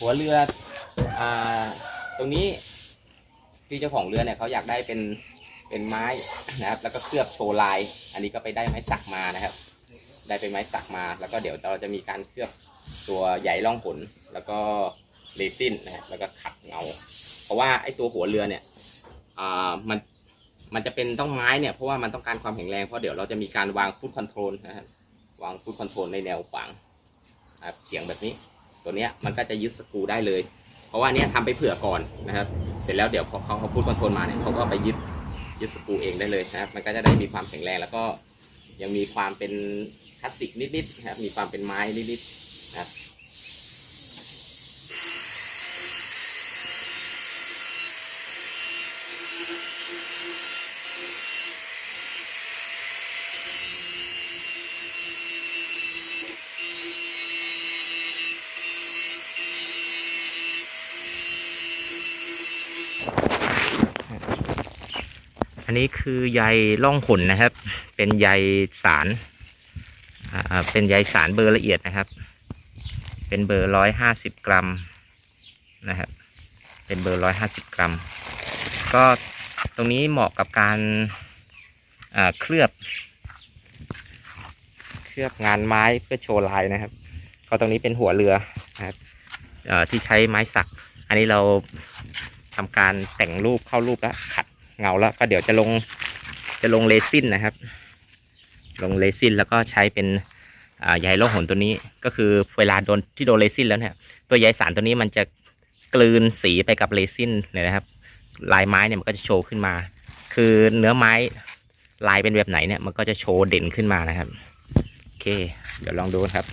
หัวเรืออ่าตรงนี้พี่เจ้าของเรือเนี่ยเขาอยากได้เป็นเป็นไม้นะครับ แล้วก็เคลือบโชว์ลาย อันนี้ก็ไปได้ไม้สักมานะครับ ได้เป็นไม้สักมาแล้วก็เดี๋ยวเราจะมีการเคลือบตัวใยล่องหนแล้วก็เรซินนะครับแล้วก็ขัดเงา เพราะว่าไอ้ตัวหัวเรือเนี่ยอ่ามันมันจะเป็นต้องไม้เนี่ยเพราะว่ามันต้องการความแข็งแรงเพราะเดี๋ยวเราจะมีการวางฟุตคอนโทรลนะครับวางฟุตคอนโทรลในแนวขวางเฉียงแบบนี้ ตัวเนี้ยมันก็จะยึดสกรูได้เลย เพราะว่าเนี้ยทำไปเผื่อก่อนนะครับ เสร็จแล้วเดี๋ยวพอเขาเขาพูดคอนโทรลมาเนี่ยเขาก็ไปยึดยึดสกรูเองได้เลยนะครับ มันก็จะได้มีความแข็งแรงแล้วก็ยังมีความเป็นคลาสสิกนิดๆนะครับ มีความเป็นไม้นิดๆนะครับ อันนี้คือใยล่องหนนะครับ เป็นใยสารเป็นใยสารเบอร์ละเอียดนะครับ เป็นเบอร์ร้อยห้าสิบกรัมนะครับ เป็นเบอร์ร้อยห้าสิบกรัม ก็ตรงนี้เหมาะกับการเคลือบ เคลือบงานไม้เพื่อโชว์ลายนะครับ ก็ตรงนี้เป็นหัวเรือนะครับที่ใช้ไม้สัก อันนี้เรา ทำการแต่งรูปเข้ารูปแล้วขัดเงาแล้วก็เดี๋ยวจะลงจะลงเรซินนะครับ ลงเรซินแล้วก็ใช้เป็นใยโลหนตัวนี้ก็คือเวลาโดนที่โดนเรซินแล้วเนี่ยตัวใยสารตัวนี้มันจะกลืนสีไปกับเรซินเลยนะครับ ลายไม้เนี่ยมันก็จะโชว์ขึ้นมา คือเนื้อไม้ลายเป็นแบบไหนเนี่ยมันก็จะโชว์เด่นขึ้นมานะครับโอเค เดี๋ยวลองดูครับ